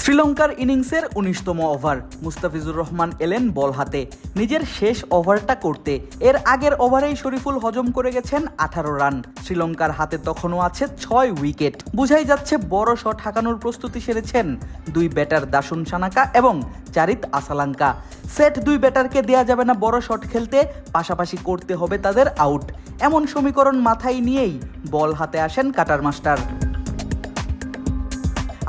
শ্রীলঙ্কার ইনিংসের উনিশতম ওভার। মুস্তাফিজুর রহমান এলেন বল হাতে। নিজের শেষ ওভারটা করতে। এর আগের ওভারেই শরীফুল হজম করে গেছেন আঠারো রান। শ্রীলঙ্কার হাতে তখনও আছে ছয় উইকেট। বুঝাই যাচ্ছে বড় শট হাঁকানোর প্রস্তুতি সেরেছেন দুই ব্যাটার দাসুন সানাকা এবং চারিত আসালাঙ্কা। সেট দুই ব্যাটারকে দেয়া যাবে না বড় শট খেলতে, পাশাপাশি করতে হবে তাদের আউট। এমন সমীকরণ মাথায় নিয়েই বল হাতে আসেন কাটার মাস্টার।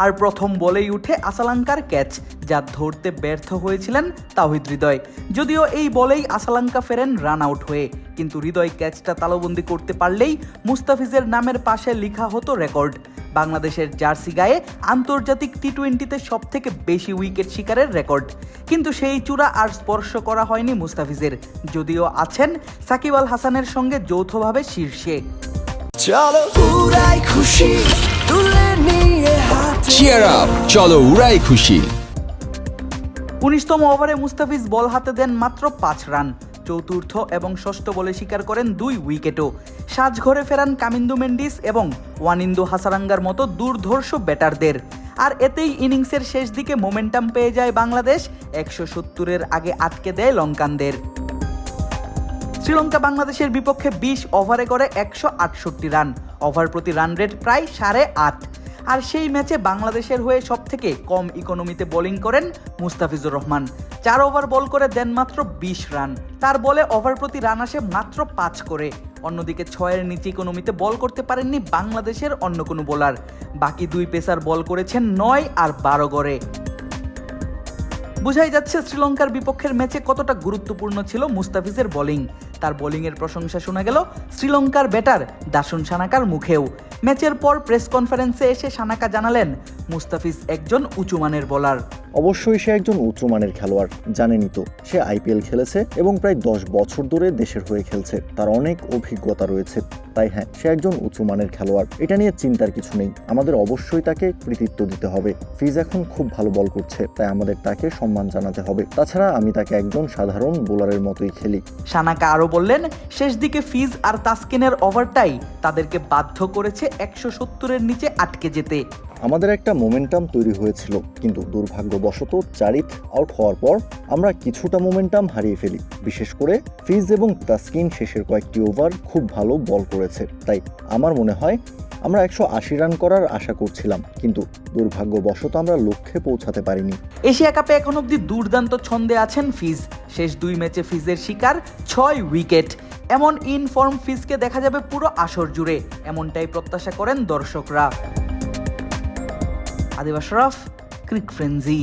আর প্রথম বলেই উঠে আসালাঙ্কার ক্যাচ যা ধরতে ব্যর্থ হয়েছিলেন তাহিদ হৃদয়। যদিও এই বলেই আসালাঙ্কা ফেরেন রান আউট হয়ে কিন্তু হৃদয় ক্যাচটা তালবন্দি করতে পারলেই মুস্তাফিজের নামের পাশে লেখা হতো রেকর্ড। বাংলাদেশের জার্সি গায়ে আন্তর্জাতিক টি টোয়েন্টিতে সব থেকে বেশি উইকেট শিকারের রেকর্ড। কিন্তু সেই চূড়া আর স্পর্শ করা হয়নি মুস্তাফিজের যদিও আছেন সাকিব আল হাসানের সঙ্গে যৌথভাবে শীর্ষে। চলো। উড়াই খুশি তুলে নিয়ে চিয়ার আপ চলো উড়াই খুশি। উনিশতম ওভারে মুস্তাফিজ বল হাতে দেন মাত্র পাঁচ রান। চতুর্থ এবং ষষ্ঠ বলে স্বীকার করেন দুই উইকেটও। সাজঘরে ফেরান কামিন্দু মেন্ডিস এবং ওয়ানিন্দু হাসারাঙ্গার মতো দুর্ধর্ষ ব্যাটারদের। আর এতেই ইনিংসের শেষ দিকে মোমেন্টাম পেয়ে যায় বাংলাদেশ। একশো সত্তরের আগে আটকে দেয় লঙ্কানদের। শ্রীলঙ্কা বাংলাদেশের বিপক্ষে বিশ ওভারে করে একশো আটষট্টি রান। ওভার প্রতি রান রেট প্রায় সাড়ে আট। আর সেই ম্যাচে বাংলাদেশের হয়ে সব থেকে কম ইকোনমিতে বোলিং করেন মুস্তাফিজুর রহমান। চার ওভার বল করে দেন মাত্র বিশ রান। তার বলে ওভার প্রতি রান আসে মাত্র পাঁচ করে। অন্যদিকে ছয়ের নিচে ইকোনমিতে বল করতে পারেননি বাংলাদেশের অন্য কোনো বোলার বাকি দুই পেসার বল করেছেন নয় আর বারো গড়ে। বোঝাই যাচ্ছে শ্রীলঙ্কার বিপক্ষের ম্যাচে কতটা গুরুত্বপূর্ণ ছিল মুস্তাফিজের বোলিং তার বোলিংয়ের প্রশংসা শোনা গেল শ্রীলঙ্কার ব্যাটার দাসুন সানাকার মুখেও। ম্যাচের পর প্রেস কনফারেন্সে এসে সানাকা জানালেন মুস্তাফিজ একজন উঁচুমানের বোলার। অবশ্যই সে একজন উচ্চমানের খেলোয়াড় জানেনই তো সে আইপিএল খেলেছে এবং প্রায় দশ বছর ধরে দেশের হয়ে খেলছে তার অনেক অভিজ্ঞতা রয়েছে। তাই হ্যাঁ সে একজন উঁচুমানের খেলোয়াড় এটা নিয়ে চিন্তার কিছু নেই আমাদের অবশ্যই তাকে কৃতিত্ব দিতে হবে। ফিজ এখন খুব ভালো বল করছে তাই আমাদের তাকে সম্মান জানাতে হবে। তাছাড়া আমি তাকে একজন সাধারণ বোলারের মতোই খেলি। সানাকা আরও বললেন শেষ দিকে ফিজ আর তাসকিনের ওভারটাই তাদেরকে বাধ্য করেছে একশো সত্তরের নিচে আটকে যেতে। আমাদের একটা মোমেন্টাম তৈরি হয়েছিল কিন্তু দুর্ভাগ্যবশত চারিত আউট হওয়ার পর আমরা কিছুটা মোমেন্টাম হারিয়ে ফেলি। বিশেষ করে ফিজ এবং তাসকিন শেষের কয়েকটি ওভার খুব ভালো বল করেছে। তাই আমার মনে হয় আমরা একশো আশি রান করার আশা করছিলাম কিন্তু দুর্ভাগ্যবশত আমরা লক্ষ্যে পৌঁছাতে পারিনি। এশিয়া কাপে এখন অব্দি দুর্দান্ত ছন্দে আছেন ফিজ। শেষ দুই ম্যাচে ফিজের শিকার ছয় উইকেট। এমন ইনফর্ম ফিজকে দেখা যাবে পুরো আসর জুড়ে, এমনটাই প্রত্যাশা করেন দর্শকরা। আদিবাস ক্রিক ফ্রেন্জি